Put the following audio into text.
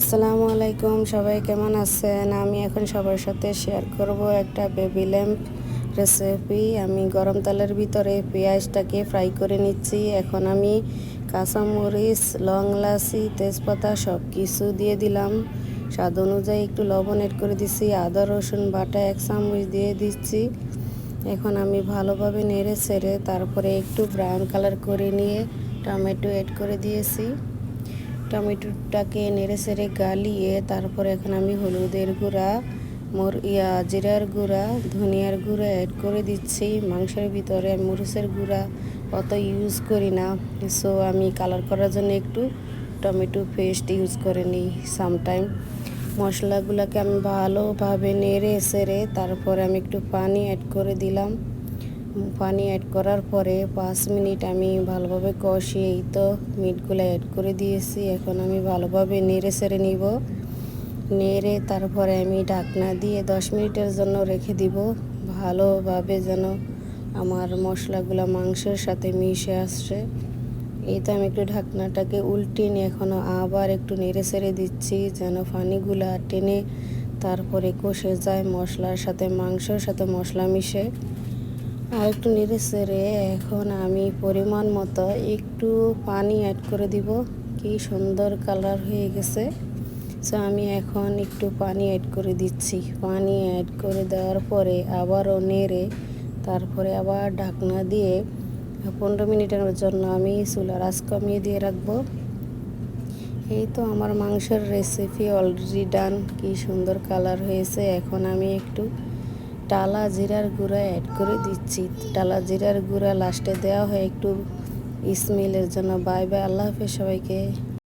আসসালামু আলাইকুম, সবাই কেমন আছেন? আমি এখন সবার সাথে শেয়ার করব একটা বেবি ল্যাম্প রেসিপি আমি গরম তেলের ভিতরে পেঁয়াজটাকে ফ্রাই করে নিচ্ছি। এখন আমি কাঁচামরিচ লং লাচি তেজপাতা সব কিছু দিয়ে দিলাম। স্বাদ অনুযায়ী একটু লবণ এড করে দিচ্ছি আদা, রসুন, বাটা এক চামচ দিয়ে দিচ্ছি। এখন আমি ভালোভাবে নেড়ে ছেড়ে তারপরে একটু ব্রাউন কালার করে নিয়ে টমেটো এড করে দিয়েছি। টমেটোটাকে নেড়ে সেড়ে গালিয়ে তারপর এখন আমি হলুদের গুঁড়া, মোর ইয়া জিরার গুঁড়া, ধনিয়ার গুঁড়া অ্যাড করে দিচ্ছি। মাংসের ভিতরে মরিচের গুঁড়া অত ইউজ করি না। সো আমি কালার করার জন্য একটু টমেটো পেস্ট ইউজ করে নিই সামটাইম মশলাগুলোকে আমি ভালোভাবে নেড়ে সেড়ে তারপরে আমি একটু পানি অ্যাড করে দিলাম। পানি অ্যাড করার পরে পাঁচ মিনিট আমি ভালোভাবে কষিয়ে এই তো মিটগুলো অ্যাড করে দিয়েছি। এখন আমি ভালোভাবে নেড়ে সেড়ে নিব। নেড়ে তারপরে আমি ঢাকনা দিয়ে দশ মিনিটের জন্য রেখে দিব। ভালোভাবে যেন আমার মশলাগুলো মাংসের সাথে মিশে আসছে। এই তো আমি একটু ঢাকনাটাকে উল্টে নিয়ে এখনও আবার একটু নেড়ে সেড়ে দিচ্ছি যেন পানিগুলা টেনে তারপরে কষে যায় মশলার সাথে, মাংসর সাথে মশলা মিশে। আর একটু নেড়ে সেড়ে এখন আমি পরিমাণ মতো একটু পানি অ্যাড করে দিব। কি সুন্দর কালার হয়ে গেছে। সো আমি এখন একটু পানি অ্যাড করে দিচ্ছি। পানি অ্যাড করে দেওয়ার পরে আবারও নেড়ে তারপরে আবার ঢাকনা দিয়ে পনেরো মিনিটের জন্য আমি চুলার আঁচ কমিয়ে দিয়ে রাখব। এই তো আমার মাংসের রেসিপি অলরেডি ডান কি সুন্দর কালার হয়েছে। এখন আমি একটু টালা জিরার গুঁড়া অ্যাড করে দিচ্ছি। টালা জিরার গুঁড়া লাস্টে দেওয়া হয় একটু স্মেলের জন্য। বাই বাই, আল্লাহ হাফেজ সবাইকে।